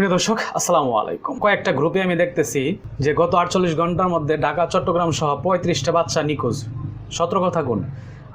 প্রিয় দর্শক, আসসালামু আলাইকুম। কয়েকটা গ্রুপে আমি দেখতেছি যে গত আটচল্লিশ ঘণ্টার মধ্যে ঢাকা চট্টগ্রাম সহ পঁয়ত্রিশটা বাচ্চা নিখোঁজ। সতর্ক থাকুন।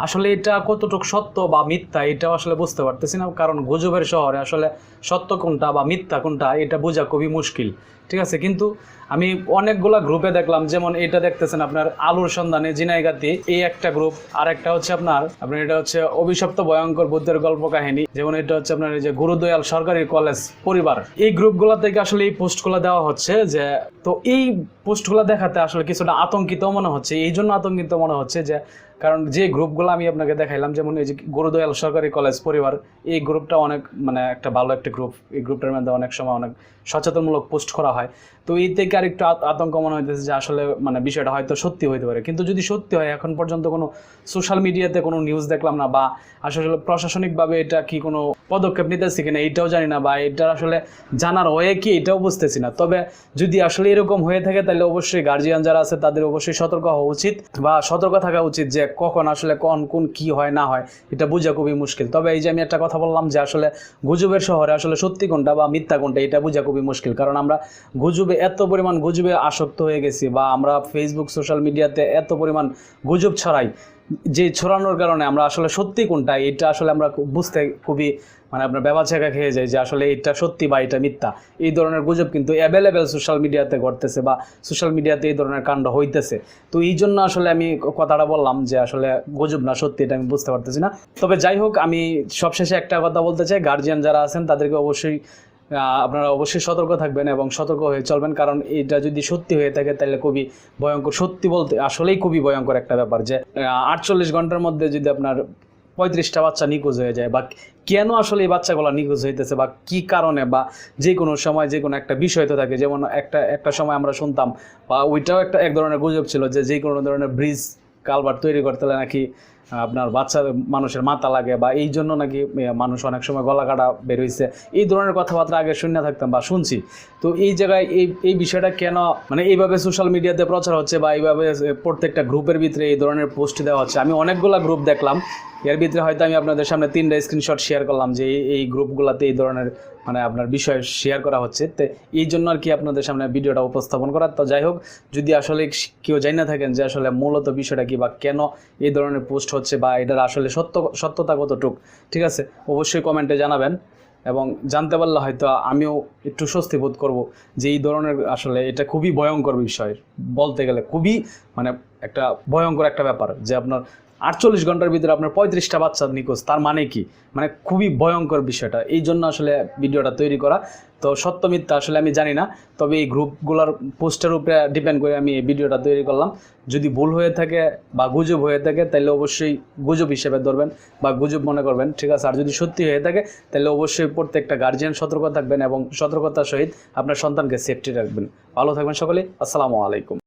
আসলে এটা কতটুকু সত্য বা মিথ্যা এটা আসলে বুঝতে পারতেছি না। কারণ গুজবের শহরে আসলে সত্য কোনটা বা মিথ্যা কোনটা, এটা বোঝা খুবই মুশকিল। ঠিক আছে? কিন্তু আমি অনেকগুলা গ্রুপে দেখলাম, যেমন এটা দেখতেছেন আপনার আলুর সন্ধানে জিনাইগাতি এই একটা গ্রুপ আর একটা হচ্ছে আপনার আপনার এটা হচ্ছে অভিশপ্ত ভয়ঙ্কর বুদ্ধের গল্প কাহিনী যেমন এটা হচ্ছে আপনার এই যে গুরুদয়াল সরকারি কলেজ পরিবার। এই গ্রুপগুলো থেকে আসলে এই পোস্টগুলো দেওয়া হচ্ছে যে, তো এই পোস্টগুলো দেখাতে আসলে কিছুটা আতঙ্কিত মনে হচ্ছে। এই জন্য আতঙ্কিত মনে হচ্ছে যে, কারণ যে গ্রুপগুলো আমি আপনাকে দেখাইলাম, যেমন এই যে গুরুদয়াল সরকারি কলেজ পরিবার, এই গ্রুপটা অনেক মানে একটা ভালো একটা গ্রুপ। এই গ্রুপটার মধ্যে অনেক সময় অনেক সচেতনমূলক পোস্ট করা হয়। তো এই থেকে আরেকটু আত- আতঙ্ক মনে হইতেছে যে, আসলে মানে বিষয়টা হয়তো সত্যি হইতে পারে। কিন্তু যদি সত্যি হয়, এখন পর্যন্ত কোনো সোশ্যাল মিডিয়াতে কোনো নিউজ দেখলাম না বা আসলে প্রশাসনিকভাবে এটা কি কোনো পদক্ষেপ নিতেছে কিনা এটাও জানি না বা এটা আসলে জানার হয়ে কি, এটাও বুঝতেছি না। তবে যদি আসলে এরকম হয়ে থাকে তাহলে অবশ্যই গার্জিয়ান যারা আছে তাদের অবশ্যই সতর্ক হওয়া উচিত বা সতর্ক থাকা উচিত যে কখন আসলে কোন কোন কি হয়, না হয়, এটা বোঝা খুবই মুশকিল। তবে এই যে আমি একটা কথা বললাম যে আসলে গুজবের শহরে আসলে সত্যি কোনটা বা মিথ্যা কোনটা, এটা বোঝা খুবই মুশকিল। কারণ আমরা গুজবে এত পরিমাণ গুজবে আসক্ত হয়ে গেছি বা আমরা ফেসবুক সোশ্যাল মিডিয়াতে এত পরিমাণ গুজব ছড়াই। যে ছড়ানোর কারণে আমরা আসলে সত্যি কোনটা, এটা আসলে আমরা বুঝতে খুবই মানে আপনার ব্যবচ্ছেকা খেয়ে যায় যে আসলে এটা সত্যি বা এটা মিথ্যা। এই ধরনের গুজব কিন্তু অ্যাভেলেবেল সোশ্যাল মিডিয়াতে ঘটতেছে বা সোশ্যাল মিডিয়াতে এই ধরনের কাণ্ড হইতেছে। তো এই জন্য আসলে আমি কথাটা বললাম যে আসলে গুজব না সত্যি, এটা আমি বুঝতে পারতেছি না। তবে যাই হোক, আমি সবশেষে একটা কথা বলতে চাই গার্জিয়ান যারা আছেন তাদেরকে অবশ্যই আপনারা অবশ্যই সতর্ক থাকবেন এবং সতর্ক হয়ে চলবেন, কারণ এটা যদি সত্যি হয়ে থাকে তাহলে খুবই ভয়ঙ্কর। সত্যি বলতে আসলেই খুবই ভয়ঙ্কর একটা ব্যাপার যে আটচল্লিশ ঘণ্টার মধ্যে যদি আপনার পঁয়ত্রিশটা বাচ্চা নিখোঁজ হয়ে যায়, বা কেন আসলে এই বাচ্চাগুলো নিখোঁজ হইতেছে, বা কি কারণে, বা যে কোনো সময় যে কোনো একটা বিষয় তো থাকে, যেমন একটা একটা সময় আমরা শুনতাম, বা ওইটাও একটা, এক ধরনের গুজব ছিল যে যে কোনো ধরনের ব্রিজ কালভার তৈরি করতে হলে নাকি আপনার বাচ্চা মানুষের মাথা লাগে বা এই জন্য নাকি মানুষ অনেক সময় গলা কাটা বের হয়েছে এই ধরনের কথাবার্তা আগে শুনে থাকতাম বা শুনছি। তো এই জায়গায় এই এই বিষয়টা কেন মানে এইভাবে সোশ্যাল মিডিয়াতে প্রচার হচ্ছে বা এইভাবে প্রত্যেকটা গ্রুপের ভিতরে এই ধরনের পোস্ট দেওয়া হচ্ছে? আমি অনেকগুলো গ্রুপ দেখলাম। এর ভিতরে হয়তো আমি আপনাদের সামনে তিনটা স্ক্রিনশট শেয়ার করলাম যে এই- গ্রুপগুলোতে এই ধরনের মানে আপনার বিষয় শেয়ার করা হচ্ছে। তো এই জন্য আর কি আপনাদের সামনে ভিডিওটা উপস্থাপন করা। তো যাই হোক, যদি আসলে কেউ জানি না থাকেন যে আসলে মূলত বিষয়টা কি বা কেন এই ধরনের পোস্ট হচ্ছে বা এটার আসলে সত্য, সত্যতা কতটুক, ঠিক আছে? অবশ্যই কমেন্টে জানাবেন এবং জানতে পারলে হয়তো আমিও একটু স্বস্তি বোধ করব যে এই ধরনের আসলে এটা খুবই ভয়ঙ্কর বিষয়। বলতে গেলে খুবই মানে একটা ভয়ঙ্কর একটা ব্যাপার যে আপনার আটচল্লিশ ঘণ্টার ভিতরে আপনার পঁয়ত্রিশটা বাচ্চা নিখোঁজ, তার মানে কি? মানে খুবই ভয়ঙ্কর বিষয়টা। এই জন্য আসলে ভিডিওটা তৈরি করা। তো সত্য মিথ্যা আসলে আমি জানি না, তবে এই গ্রুপগুলোর পোস্টের উপরে ডিপেন্ড করে আমি এই ভিডিওটা তৈরি করলাম। যদি ভুল হয়ে থাকে বা গুজব হয়ে থাকে, তাহলে অবশ্যই গুজব হিসেবে ধরবেন বা গুজব মনে করবেন, ঠিক আছে? আর যদি সত্যি হয়ে থাকে, তাহলে অবশ্যই প্রত্যেকটা গার্জিয়ান সতর্ক থাকবেন এবং সতর্কতার সহিত আপনার সন্তানকে সেফটি রাখবেন। ভালো থাকবেন সকলে, আসসালামু আলাইকুম।